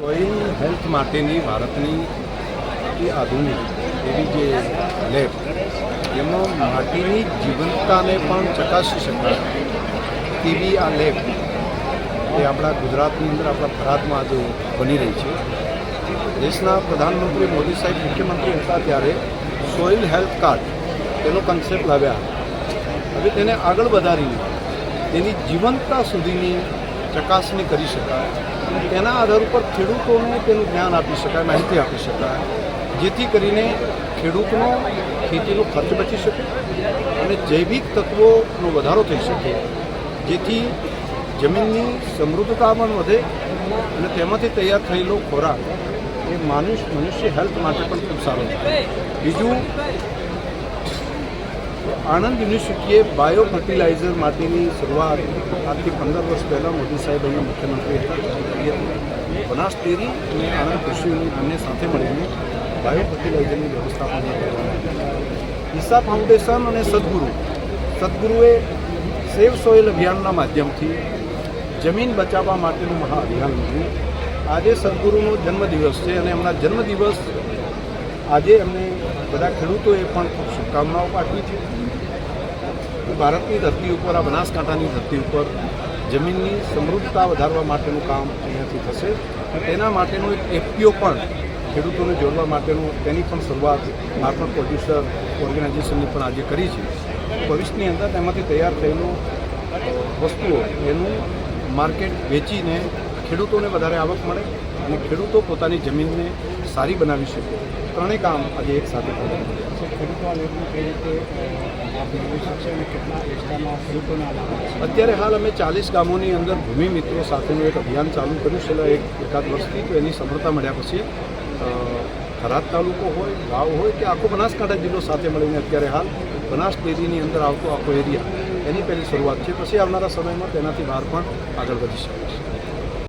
Soil health માટેની ભારતની આધુનિક એવી જે લેબ, એમાં માટીની જીવંતતાને પણ ચકાસી શકાય તેવી આ લેબ એ આપણા ગુજરાતની અંદર, આપણા ભારતમાં આજે બની રહી છે. દેશના પ્રધાનમંત્રી મોદી સાહેબ, મુખ્યમંત્રી હતા ત્યારે સોઇલ હેલ્થ કાર્ડ તેનો કન્સેપ્ટ લાવ્યા. હવે તેને આગળ વધારીને તેની જીવંતતા સુધીની ચકાસણી કરી શકાય. તેના આધાર ઉપર ખેડૂતોને તેનું જ્ઞાન આપી શકાય, માહિતી આપી શકાય, જેથી કરીને ખેડૂતનો ખેતીનો ખર્ચ બચી શકે અને જૈવિક તત્વોનો વધારો થઈ શકે, જેથી જમીનની સમૃદ્ધતા પણ વધે અને તેમાંથી તૈયાર થયેલો ખોરાક એ માનુષ, મનુષ્ય હેલ્થ માટે પણ ખૂબ સારો છે. બીજું, આણંદ યુનિવર્સિટીએ બાયો ફર્ટિલાઇઝર માટેની શરૂઆત આજથી પંદર વર્ષ પહેલાં મોદી સાહેબ અહીંયા મુખ્યમંત્રી હતી. બનાસ ડેરી અને આણંદ કૃષિ બંને સાથે મળીને બાયો ફર્ટિલાઇઝરની વ્યવસ્થાપન ઈસા ફાઉન્ડેશન અને સદગુરુ. સદગુરુએ સેવ સોઇલ અભિયાનના માધ્યમથી જમીન બચાવવા માટેનું મહા અભિયાન લીધું આજે સદગુરુનો જન્મદિવસ છે અને એમના જન્મદિવસ આજે એમને બધા ખેડૂતોએ પણ ખૂબ શુભકામનાઓ પાઠવી છે. ભારતની ધરતી ઉપર, આ બનાસકાંઠાની ધરતી ઉપર જમીનની સમૃદ્ધતા વધારવા માટેનું કામ અહીંયાથી થશે. તેના માટેનું એક એફપીઓ પણ ખેડૂતોને જોડવા માટેનું તેની પણ શરૂઆત માર્ફત પ્રોડ્યુસર ઓર્ગેનાઇઝેશનની પણ આજે કરી છે. ભવિષ્યની અંદર તેમાંથી તૈયાર થયેલું વસ્તુઓ એનું માર્કેટ વેચીને ખેડૂતોને વધારે આવક મળે અને ખેડૂતો પોતાની જમીનને સારી બનાવી શકે. ત્રણેય કામ આજે એક સાથે અત્યારે હાલ અમે ચાલીસ ગામોની અંદર ભૂમિ મિત્રો સાથેનું એક અભિયાન ચાલુ કર્યું છેલ્લા એક એકાદ વર્ષથી તો એની સફળતા મળ્યા પછી થરાદ તાલુકો હોય ગાંવ હોય કે આખો બનાસકાંઠા જિલ્લો સાથે મળીને અત્યારે હાલ બનાસ ડેરીની અંદર આવતો આખો એરિયા એની પહેલી શરૂઆત છે. પછી આવનારા સમયમાં તેનાથી બહાર પણ આગળ વધી શકે છે.